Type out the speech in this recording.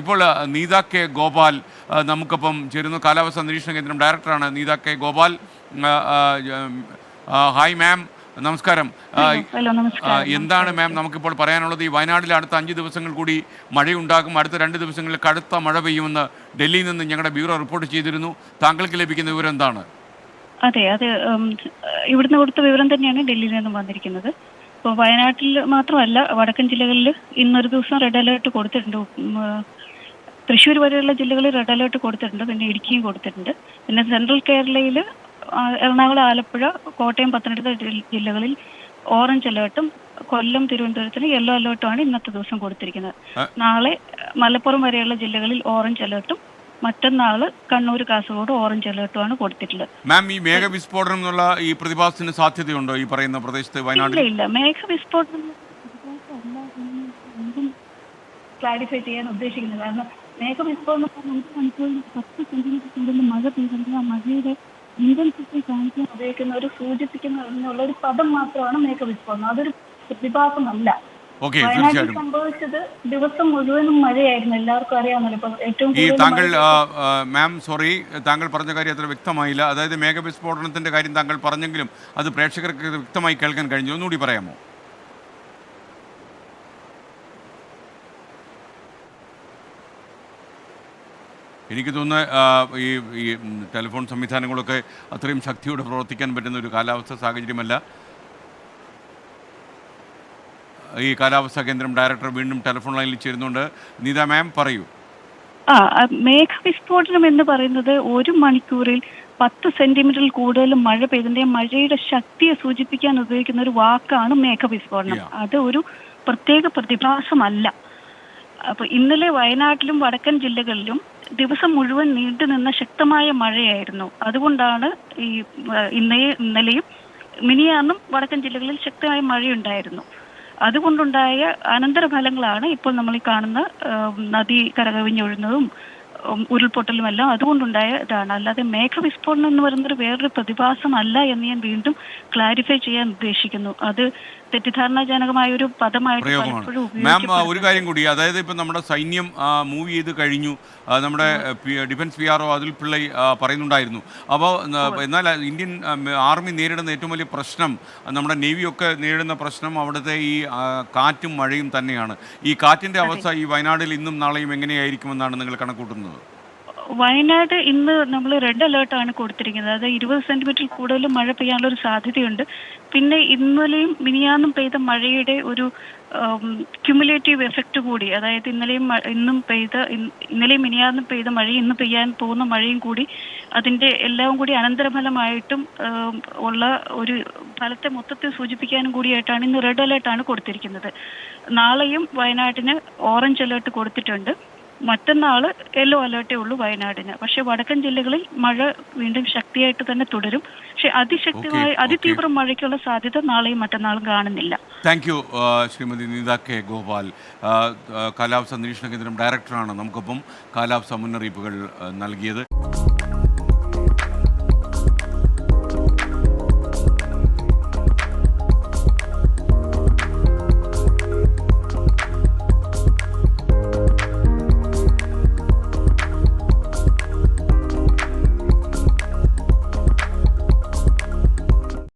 ഇപ്പോൾ നീത കെ ഗോപാൽ നമുക്കിപ്പം ചേരുന്ന. കാലാവസ്ഥാ നിരീക്ഷണ കേന്ദ്രം ഡയറക്ടറാണ് Neetha K Gopal. Hi ma'am. നമസ്കാരം. എന്താണ് മാം നമുക്കിപ്പോൾ പറയാനുള്ളത്? ഈ വയനാട്ടിൽ അടുത്ത അഞ്ച് ദിവസങ്ങൾ കൂടി മഴയുണ്ടാകും. അടുത്ത രണ്ട് ദിവസങ്ങളിൽ കടുത്ത മഴ പെയ്യുമെന്ന് ഡൽഹിയിൽ നിന്ന് ഞങ്ങളുടെ ബ്യൂറോ റിപ്പോർട്ട് ചെയ്തിരുന്നു. താങ്കൾക്ക് ലഭിക്കുന്ന വിവരം എന്താണ്? അതെ അത് ഇവിടുന്ന് കൊടുത്ത വിവരം തന്നെയാണ് ഡൽഹിയിൽ നിന്നും വന്നിരിക്കുന്നത്. ഇപ്പോൾ വയനാട്ടിൽ മാത്രമല്ല വടക്കൻ ജില്ലകളിൽ ഇന്നൊരു ദിവസം റെഡ് അലേർട്ട് കൊടുത്തിട്ടുണ്ട്. തൃശ്ശൂർ വരെയുള്ള ജില്ലകളിൽ റെഡ് അലേർട്ട് കൊടുത്തിട്ടുണ്ട് പിന്നെ ഇടുക്കിയും കൊടുത്തിട്ടുണ്ട്. പിന്നെ സെൻട്രൽ കേരളയിൽ എറണാകുളം ആലപ്പുഴ കോട്ടയം പത്തനംതിട്ട ജില്ലകളിൽ ഓറഞ്ച് അലേർട്ടും കൊല്ലം തിരുവനന്തപുരത്തിന് യെല്ലോ അലേർട്ടുമാണ് ഇന്നത്തെ ദിവസം കൊടുത്തിരിക്കുന്നത്. നാളെ മലപ്പുറം വരെയുള്ള ജില്ലകളിൽ ഓറഞ്ച് അലേർട്ടും മറ്റന്നാൾ കണ്ണൂർ കാസർഗോഡ് ഓറഞ്ച് അലേർട്ടുമാണ് കൊടുത്തിട്ടുള്ളത്. മാം ഈ മേഘ വിസ്ഫോടനം എന്നുള്ള ഈ പ്രതിഭാസത്തിന് സാധ്യതയുണ്ടോ ഈ പറയുന്ന പ്രദേശത്ത് വയനാട് ഇല്ല മേഘ വിസ്ഫോടനം ക്ലാരിഫൈ ചെയ്യാൻ ഉദ്ദേശിക്കുന്നത് കാരണം മേഘവിസ്ഫോടനം പറഞ്ഞാൽ അഞ്ച് മണിക്കൂറിൽ പത്ത് സെന്റിമീറ്റർ കൂടുതൽ മഴ പെയ്തെങ്കിൽ ആ മഴയുടെ ഇന്റൻസിറ്റി കാണിക്കാൻ ഉപയോഗിക്കുന്ന ഒരു സൂചിപ്പിക്കുന്ന എന്നുള്ള ഒരു പദം മാത്രമാണ് മേഘ വിസ്ഫോടനം അതൊരു പ്രതിഭാസമല്ല ഓക്കെ തീർച്ചയായിട്ടും. സംഭവിച്ചത് ദിവസം മുഴുവനും മഴയായിരുന്നു. എല്ലാവർക്കും അറിയാമല്ലോ ഇപ്പൊ ഏറ്റവും ഈ താങ്കൾ മാം സോറി താങ്കൾ പറഞ്ഞ കാര്യം അത്ര വ്യക്തമായില്ല. അതായത് മേഘവിസ്ഫോടനത്തിന്റെ കാര്യം താങ്കൾ പറഞ്ഞെങ്കിലും അത് പ്രേക്ഷകർക്ക് വ്യക്തമായി കേൾക്കാൻ കഴിഞ്ഞു. ഒന്നുകൂടി പറയാമോ? എനിക്ക് തോന്നുന്നത് ഈ ഈ ടെലിഫോൺ സംവിധാനങ്ങളൊക്കെ അത്രയും ശക്തിയോടെ പ്രവർത്തിക്കാൻ പറ്റുന്ന ഒരു കാലാവസ്ഥ സാഹചര്യമല്ല. ഈ കാലാവസ്ഥാ കേന്ദ്രം ഡയറക്ടർ വീണ്ടും ടെലിഫോൺ ലൈനിൽ ചേരുന്നുണ്ട്. നീത മാം പറയൂ. ആ മേഘ മേഘവിസ്ഫോടനം എന്ന് പറയുന്നത് ഒരു മണിക്കൂറിൽ പത്ത് സെന്റിമീറ്ററിൽ കൂടുതൽ മഴ പെയ്തിന്റെ മഴയുടെ ശക്തിയെ സൂചിപ്പിക്കാൻ ഉപയോഗിക്കുന്ന ഒരു വാക്കാണ് മേഘവിസ്ഫോടനം വിസ്ഫോടനം. അത് ഒരു പ്രത്യേക പ്രതിഭാസമല്ല. അപ്പൊ ഇന്നലെ വയനാട്ടിലും വടക്കൻ ജില്ലകളിലും ദിവസം മുഴുവൻ നീണ്ടുനിന്ന ശക്തമായ മഴയായിരുന്നു. അതുകൊണ്ടാണ് ഈ ഇന്നേ ഇന്നലെയും മിനിയാന്നും വടക്കൻ ജില്ലകളിൽ ശക്തമായ മഴയുണ്ടായിരുന്നു. അതുകൊണ്ടുണ്ടായ അനന്തരഫലങ്ങളാണ് ഇപ്പോൾ നമ്മൾ ഈ കാണുന്ന നദി കരകവിഞ്ഞൊഴുന്നതും ഉരുൾപൊട്ടലും എല്ലാം അതുകൊണ്ടുണ്ടായ ഇതാണ് അല്ലാതെ മേഘവിസ്ഫോടനം എന്ന് പറയുന്നത് വേറൊരു പ്രതിഭാസമല്ല എന്ന് ഞാൻ വീണ്ടും ക്ലാരിഫൈ ചെയ്യാൻ ഉദ്ദേശിക്കുന്നു. അത് തെറ്റിദ്ധാരണാജനകമായ ഒരു പദമായിട്ട് പ്രയോഗമാണ്. പലപ്പോഴും മാം ഒരു. കാര്യം കൂടി. അതായത് ഇപ്പം നമ്മുടെ സൈന്യം മൂവ് ചെയ്ത് കഴിഞ്ഞു. നമ്മുടെ ഡിഫൻസ് പി ആർ ഒ അതിൽ പിള്ളൈ പറയുന്നുണ്ടായിരുന്നു. അപ്പോൾ എന്നാൽ ഇന്ത്യൻ ആർമി നേരിടുന്ന ഏറ്റവും വലിയ പ്രശ്നം നമ്മുടെ നമ്മുടെ നേവിയൊക്കെ നേരിടുന്ന പ്രശ്നം അവിടുത്തെ ഈ കാറ്റും മഴയും തന്നെയാണ്. ഈ കാറ്റിന്റെ അവസ്ഥ ഈ വയനാടിൽ ഇന്നും നാളെയും എങ്ങനെയായിരിക്കുമെന്നാണ് നിങ്ങൾ കണക്കൂട്ടുന്നത് വയനാട് ഇന്ന് നമ്മൾ റെഡ് അലേർട്ടാണ് കൊടുത്തിരിക്കുന്നത്. അതായത് ഇരുപത് സെന്റിമീറ്ററിൽ കൂടുതൽ മഴ പെയ്യാനുള്ള ഒരു സാധ്യതയുണ്ട്. പിന്നെ ഇന്നലെയും മിനിയാന്നും പെയ്ത മഴയുടെ ഒരു ക്യുമുലേറ്റീവ് എഫക്റ്റ് കൂടി അതായത് ഇന്നലെയും ഇന്നും പെയ്ത ഇന്നലെയും മിനിയാന്നും പെയ്ത മഴയും ഇന്ന് പെയ്യാൻ പോകുന്ന മഴയും കൂടി അതിന്റെ എല്ലാം കൂടി അനന്തരഫലമായിട്ടും ഉള്ള ഒരു ഫലത്തെ മൊത്തത്തിൽ സൂചിപ്പിക്കാനും കൂടിയായിട്ടാണ് ഇന്ന് റെഡ് അലേർട്ടാണ് കൊടുത്തിരിക്കുന്നത്. നാളെയും വയനാട്ടിന് ഓറഞ്ച് അലേർട്ട് കൊടുത്തിട്ടുണ്ട്. മറ്റന്നാൾ യെല്ലോ അലേർട്ടേ ഉള്ളൂ വയനാടിന്. പക്ഷെ വടക്കൻ ജില്ലകളിൽ മഴ വീണ്ടും ശക്തിയായിട്ട് തന്നെ തുടരും. പക്ഷെ അതിശക്തമായ. അതിതീവ്ര മഴയ്ക്കുള്ള സാധ്യത നാളെയും മറ്റന്നാളും കാണുന്നില്ല. Thank you Shrimati Neetha K Gopal. കാലാവസ്ഥ ആ, കാലാവസ്ഥാ നിരീക്ഷണ കേന്ദ്രം ഡയറക്ടറാണ് നമുക്കൊപ്പം കാലാവസ്ഥാ മുന്നറിയിപ്പുകൾ നൽകിയത്.